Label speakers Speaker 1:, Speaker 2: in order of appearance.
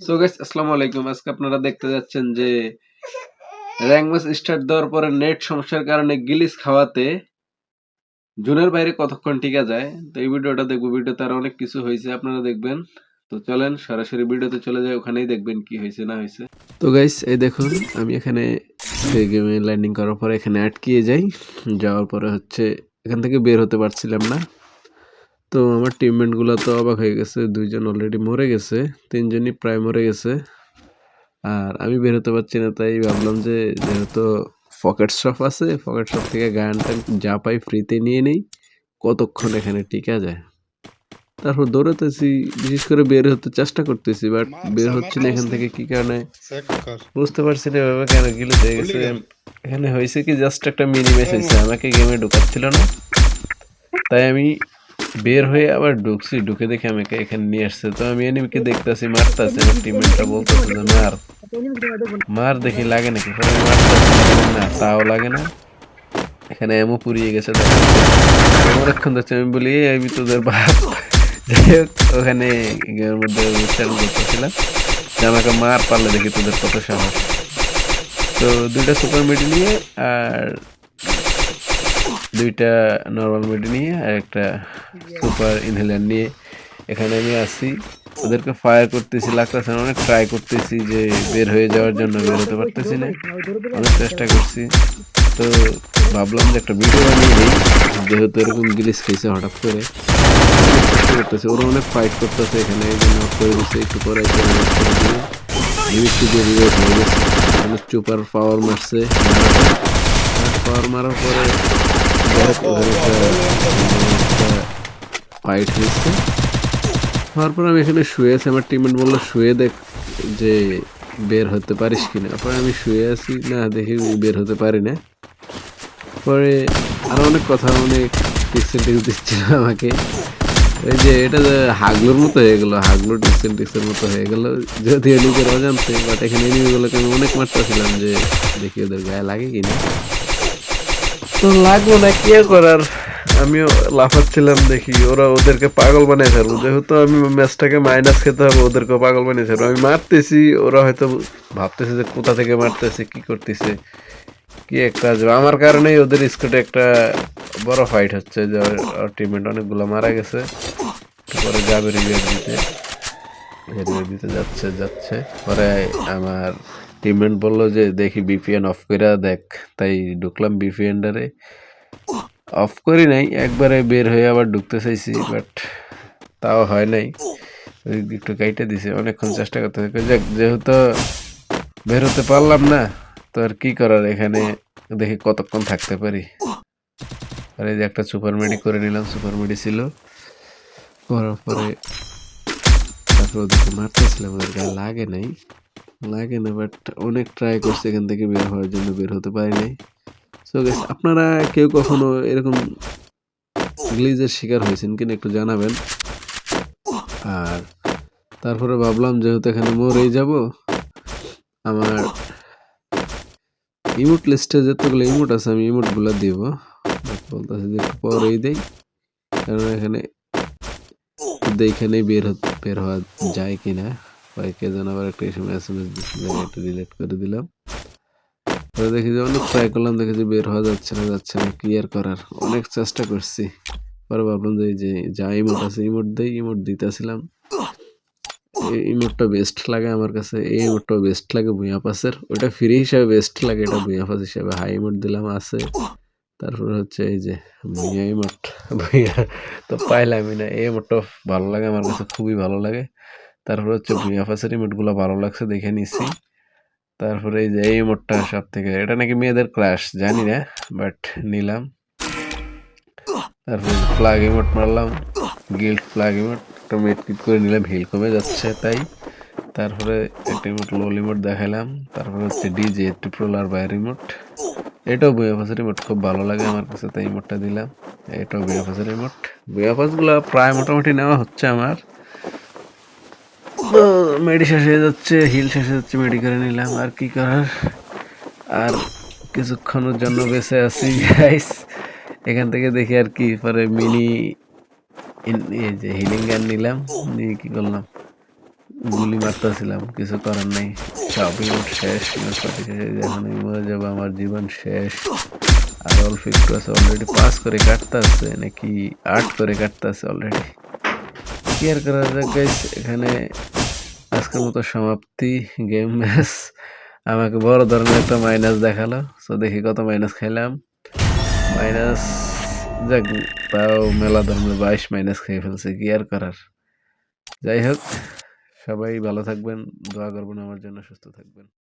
Speaker 1: So guys আসসালামু আলাইকুম। আজকে আপনারা দেখতে যাচ্ছেন যে র্যাঙ্ক ম্যাচ স্টার্ট দেওয়ার পরে নেট সমস্যার কারণে গিলিস খাওয়াতে জুনের বাইরে কতক্ষণ টিকা যায়? তো এই ভিডিওটা দেখব। ভিডিওতে আরও অনেক কিছু হয়েছে, আপনারা দেখবেন। তো চলেন, সরাসরি ভিডিওতে চলে যায় ওখানেই দেখবেন কি হয়েছে, না হয়েছে। তো গাইস এই দেখুন, আমি এখানে গেমে ল্যান্ডিং করার পরে এখানে আটকিয়ে যাই। যাওয়ার পরে হচ্ছে, এখান থেকে বের হতে পারছিলাম না। তো আমার টিমমেটগুলো তো অবাক হয়ে গেছে দুইজন অলরেডি মরে গেছে তিনজনই প্রায় মরে গেছে। আর আমি বের হতে পারছি না তাই ভাবলাম যে যেহেতু পকেট শপ আছে পকেট শপ থেকে গান টান যা পাই ফ্রিতে নিয়ে নেই কতক্ষণ এখানে টিকা যায়? তারপর দৌড়াতেছি বিশেষ করে বের হতে চেষ্টা করতেছি বাট বের হচ্ছে না এখান থেকে কি কারণে? বুঝতে পারছি না এভাবে কেন গিলে হয়ে গেছে। এখানে হয়েছে কি জাস্ট একটা মিনি ম্যাচ হয়েছে আমাকে গেমে ঢুকাচ্ছিল না। তাই আমি বের হয়ে আবার ঢুকছি, ঢুকে দেখে আমাকে এখানে নিয়ে আসছে। তো আমি এনিমিকে দেখতেছি, মারতেছে আমার টিমমেটটা বলতেছে যে মার। মার দেখি, লাগে নাকি? না, তাও লাগে না। এখানে এমও পুড়িয়ে গেছে অনেকক্ষণ যাচ্ছে আমি বলি আমি তোদের বাপ। যাই হোক, ওখানে মধ্যে উচ্চারণ করতেছিলাম যে আমাকে মার পারলে দেখি তোদের কত সাহস। তো দুইটা সুপার মেডি নিয়ে আর দুইটা নর্মাল মেডি নিয়ে আর একটা সুপার ইনহেলার নিয়ে এখানে আমি আসি ওদেরকে ফায়ার করতেছি লাগতেছে না, অনেক ট্রাই করতেছি যে বের হয়ে যাওয়ার জন্য বের হতে পারতেছি না। অনেক চেষ্টা করছি। তো ভাবলাম যে একটা ভিডিও বানিয়ে দিই যেহেতু এরকম জিনিস খেয়েছে হঠাৎ করে। করতেছে ওরা অনেক ফাইট করতেছে এখানে এই জন্য করে দিচ্ছে একটু পরে রিভাইভ হয়ে গেছে অনেক চুপার পাওয়ার মারছে। পাওয়ার মারার পরে একটা ফাইট হয়েছে হওয়ার পর আমি এখানে শুয়ে আছি আমার টিমমেট বলল শুয়ে দেখ যে বের হতে পারিস কিনা পরে আমি শুয়ে আছি না দেখি বের হতে পারি না পরে আরও অনেক কথা অনেক টিক্স টিক্স দিচ্ছিল আমাকে এই যে এটা হাগলুর মতো হয়ে গেল হাগলু টিক্স টিক্সের মতো হয়ে গেল যদিও নিজের অজান্তে বাট এখানে এনিমিগুলোকে আমি অনেক মারতেছিলাম যে দেখি ওদের গায়ে লাগে কিনা তো লাগল না, কি করার? আমিও লাফাচ্ছিলাম দেখি, ওরা ওদেরকে পাগল বানিয়ে ছাড়বো। যেহেতু আমি ম্যাচটাকে মাইনাস খেতে হবে ওদেরকে পাগল বানিয়ে ছাড়বো। আমি মারতেছি, ওরা হয়তো ভাবতেছে যে কোথা থেকে মারতেছে, কি করতেছে, কি একটা আমার কারণেই ওদের স্কোটে একটা বড় ফাইট হচ্ছে, যে টিমমেট অনেকগুলো মারা গেছে। পরে যাবে রিভিউ দিতে রিভিউ দিতে যাচ্ছে যাচ্ছে। পরে আমার টিমমেট বলল যে, দেখি বিপিএন অফ করে দেখ। তাই ঢুকলাম বিপিএনটারে অফ করি নাই, একবারে বের হয়ে আবার ঢুকতে চাইছি বাট তাও হয় নাই। একটু কাইটে দিছে, অনেকক্ষণ চেষ্টা করতে হবে যাক, যেহেতু বের হতে পারলাম না, তো আর কি করার? এখানে দেখি কতক্ষণ থাকতে পারি। আর এই যে একটা সুপার মেডি করে নিলাম সুপার মেডি ছিল। করার পরে তারপর ওদেরকে মারতেছিলাম, ওদের গায়ে লাগে নাই। লাগে না বাট অনেক ট্রাই করছে এখান থেকে বের হওয়ার জন্য, বের হতে পারি নাই সো গেস আপনারা কেউ কখনো এরকম গ্লিজের শিকার হয়েছেন কিনা একটু জানাবেন। আর তারপরে ভাবলাম যেহেতু এখানে মরেই যাব, আমার ইমোট লিস্টে যতগুলো ইমোট আছে, আমি ইমোটগুলো দিব। বলতেছে যে একটু পরেই দেই, কারণ এখানে এইখানেই বের বের হওয়া যায় কিনা। কে যেন আবার একটা সময় এস এম এস দিচ্ছিল ডিলিট করে দিলাম। পরে দেখি যে অনেক ট্রাই করলাম, দেখি যে বের হওয়া যাচ্ছে না যাচ্ছে না ক্লিয়ার করার অনেক চেষ্টা করছি। পরে ভাবলাম যে যে যা ইমোট আছে ইমোট দেই ইমোট দিতেছিলাম। এই ইমোটটা বেস্ট লাগে আমার কাছে, এই ইমোটটা বেস্ট লাগে ভুঁইয়া পাসের ওটা ফ্রি হিসাবে বেস্ট লাগে, এটা ভুঁইয়া পাস হিসাবে। হাই ইমোট দিলাম, আছে। তারপরে হচ্ছে এই যে ভুঁইয়া ইমোট ভুঁইয়া, তো পাইলামই না। এই ইমোটটা ভালো লাগে, আমার কাছে খুবই ভালো লাগে। তারপরে হচ্ছে ভুঁইয়া পাসের ইমোটগুলো ভালো লাগছে দেখে নিছি। তারপরে এই যে এই ইমোটটা সব থেকে এটা নাকি মেয়েদের ক্রাশ জানি না বাট নিলাম। তারপরে ফ্লাগ ইমোট মারলাম গিল্ড ফ্লাগ ইমোট একটা মেট কিট করে নিলাম হিল কমে যাচ্ছে তাই। তারপরে একটা ইমোট লো ইমোট দেখালাম তারপরে হচ্ছে ডিজে ট্রিপ্রোলার বাই রিমোট এটাও বুয়াফাসের রিমোট খুব ভালো লাগে আমার কাছে তাই ইমোটটা দিলাম। এটাও বুয়াফাসের রিমোট বুয়াফাসগুলো প্রায় মোটামুটি নেওয়া হচ্ছে আমার। মেডি শেষ হয়ে যাচ্ছে, হিল শেষ হয়ে যাচ্ছে, মেডি করে নিলাম। আর কি করার? আর কিছুক্ষণের জন্য বেঁচে আছি গাইস এখান থেকে দেখি আর কি, পরে মিনি এই যে হিলিং গান নিলাম, নিয়ে কি করলাম? গুলি মারতেছিলাম, কিছু করার নেই। ইমোট শেষ শেষ এখন মরে যাব, আমার জীবন শেষ। আর অল্প একটু আছে অলরেডি পাস করে কাটতে আছে, নাকি আট করে কাটতে আছে অলরেডি কি আর করা গাইস এখানে আজকের মতো সমাপ্তি গেম ম্যাচ আমাকে বড় ধরনের একটা মাইনাস দেখাল। তো দেখি কত মাইনাস খেলাম। মাইনাস যাক, তাও মেলা ধরনের বাইশ মাইনাস খেয়ে ফেলছে, কি আর করার? যাই হোক, সবাই ভালো থাকবেন, দোয়া করবেন, আমার জন্য সুস্থ থাকবেন।